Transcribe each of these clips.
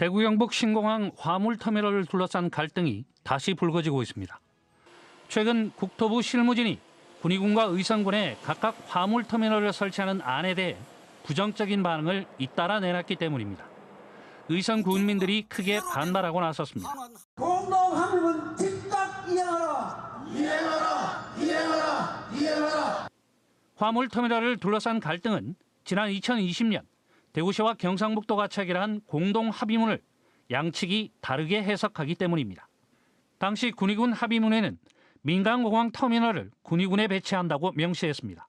대구 경북 신공항 화물터미널을 둘러싼 갈등이 다시 불거지고 있습니다. 최근 국토부 실무진이 군의군과 의성군에 각각 화물터미널을 설치하는 안에 대해 부정적인 반응을 잇따라 내놨기 때문입니다. 의성 군민들이 크게 반발하고 나섰습니다. 공동 합의문 즉각 이행하라. 화물터미널을 둘러싼 갈등은 지난 2020년 대구시와 경상북도가 체결한 공동 합의문을 양측이 다르게 해석하기 때문입니다. 당시 군의군 합의문에는 민간공항 터미널을 군의군에 배치한다고 명시했습니다.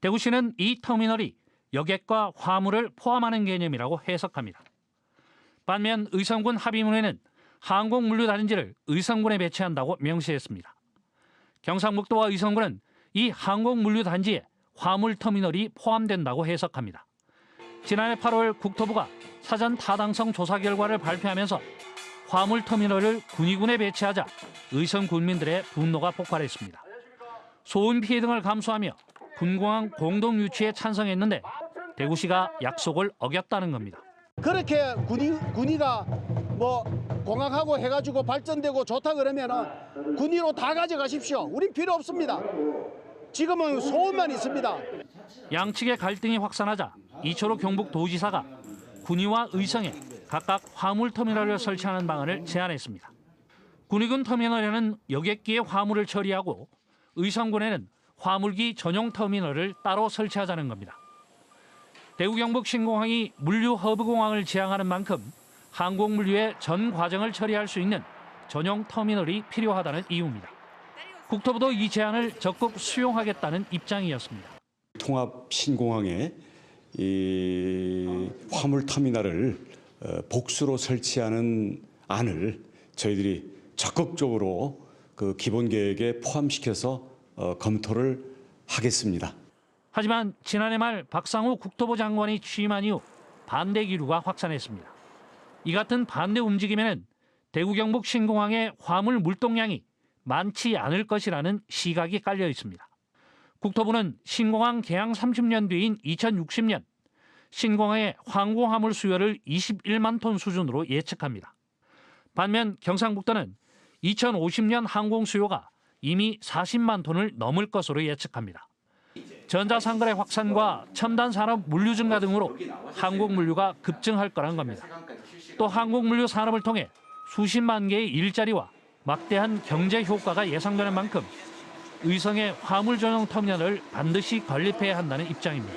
대구시는 이 터미널이 여객과 화물을 포함하는 개념이라고 해석합니다. 반면 의성군 합의문에는 항공물류단지를 의성군에 배치한다고 명시했습니다. 경상북도와 의성군은 이 항공물류단지에 화물터미널이 포함된다고 해석합니다. 지난해 8월 국토부가 사전 타당성 조사 결과를 발표하면서 화물 터미널을 군의군에 배치하자 의성 군민들의 분노가 폭발했습니다. 소음 피해 등을 감수하며 군공항 공동 유치에 찬성했는데 대구시가 약속을 어겼다는 겁니다. 그렇게 군이 군이가 뭐 공항하고 해가지고 발전되고 좋다 그러면은 군의로 다 가져가십시오. 우린 필요 없습니다. 지금은 소음만 있습니다. 양측의 갈등이 확산하자 이철호 경북 도지사가 군의와 의성에 각각 화물터미널을 설치하는 방안을 제안했습니다. 군의군 터미널에는 여객기의 화물을 처리하고 의성군에는 화물기 전용 터미널을 따로 설치하자는 겁니다. 대구 경북 신공항이 물류 허브 공항을 지향하는 만큼 항공 물류의 전 과정을 처리할 수 있는 전용 터미널이 필요하다는 이유입니다. 국토부도 이 제안을 적극 수용하겠다는 입장이었습니다. 통합 신공항에 이 화물 터미널을 어, 복수로 설치하는 안을 저희들이 적극적으로 그 기본 계획에 포함시켜서 어, 검토를 하겠습니다. 하지만 지난해 말 박상우 국토부 장관이 취임한 이후 반대 기류가 확산했습니다. 이 같은 반대 움직임에는 대구 경북 신공항의 화물 물동량이 많지 않을 것이라는 시각이 깔려 있습니다. 국토부는 신공항 개항 30년 뒤인 2060년 신공항의 항공화물 수요를 21만 톤 수준으로 예측합니다. 반면 경상북도는 2050년 항공 수요가 이미 40만 톤을 넘을 것으로 예측합니다. 전자상거래 확산과 첨단 산업 물류 증가 등으로 항공 물류가 급증할 거란 겁니다. 또 항공 물류 산업을 통해 수십만 개의 일자리와 막대한 경제 효과가 예상되는 만큼 의성의 화물 전용 터미널을 반드시 건립해야 한다는 입장입니다.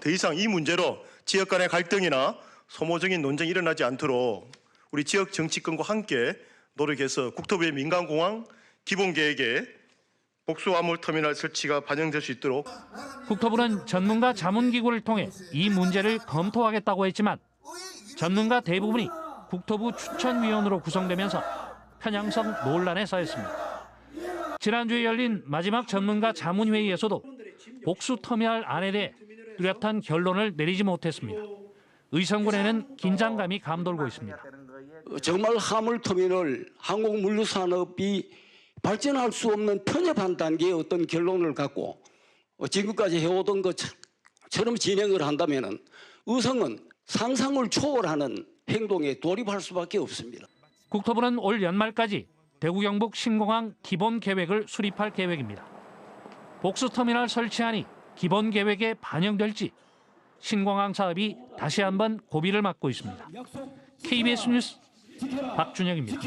더 이상 이 문제로 지역 간의 갈등이나 소모적인 논쟁이 일어나지 않도록 우리 지역 정치권과 함께 노력해서 국토부의 민간공항 기본계획에 복수 화물 터미널 설치가 반영될 수 있도록 국토부는 전문가 자문기구를 통해 이 문제를 검토하겠다고 했지만 전문가 대부분이 국토부 추천위원으로 구성되면서 편향성 논란에 쌓였습니다. 지난주에 열린 마지막 전문가 자문회의에서도 복수 터미널 안에 대해 뚜렷한 결론을 내리지 못했습니다. 의성군에는 긴장감이 감돌고 있습니다. 정말 화물터미널 항공물류산업이 발전할 수 없는 편협한 단계의 어떤 결론을 갖고 어, 지금까지 해오던 것처럼 진행을 한다면 의성은 상상을 초월하는 행동에 돌입할 수밖에 없습니다. 국토부는 올 연말까지 대구 경북 신공항 기본 계획을 수립할 계획입니다. 복수 터미널 설치안이 기본 계획에 반영될지 신공항 사업이 다시 한번 고비를 맞고 있습니다. KBS 뉴스 박준영입니다.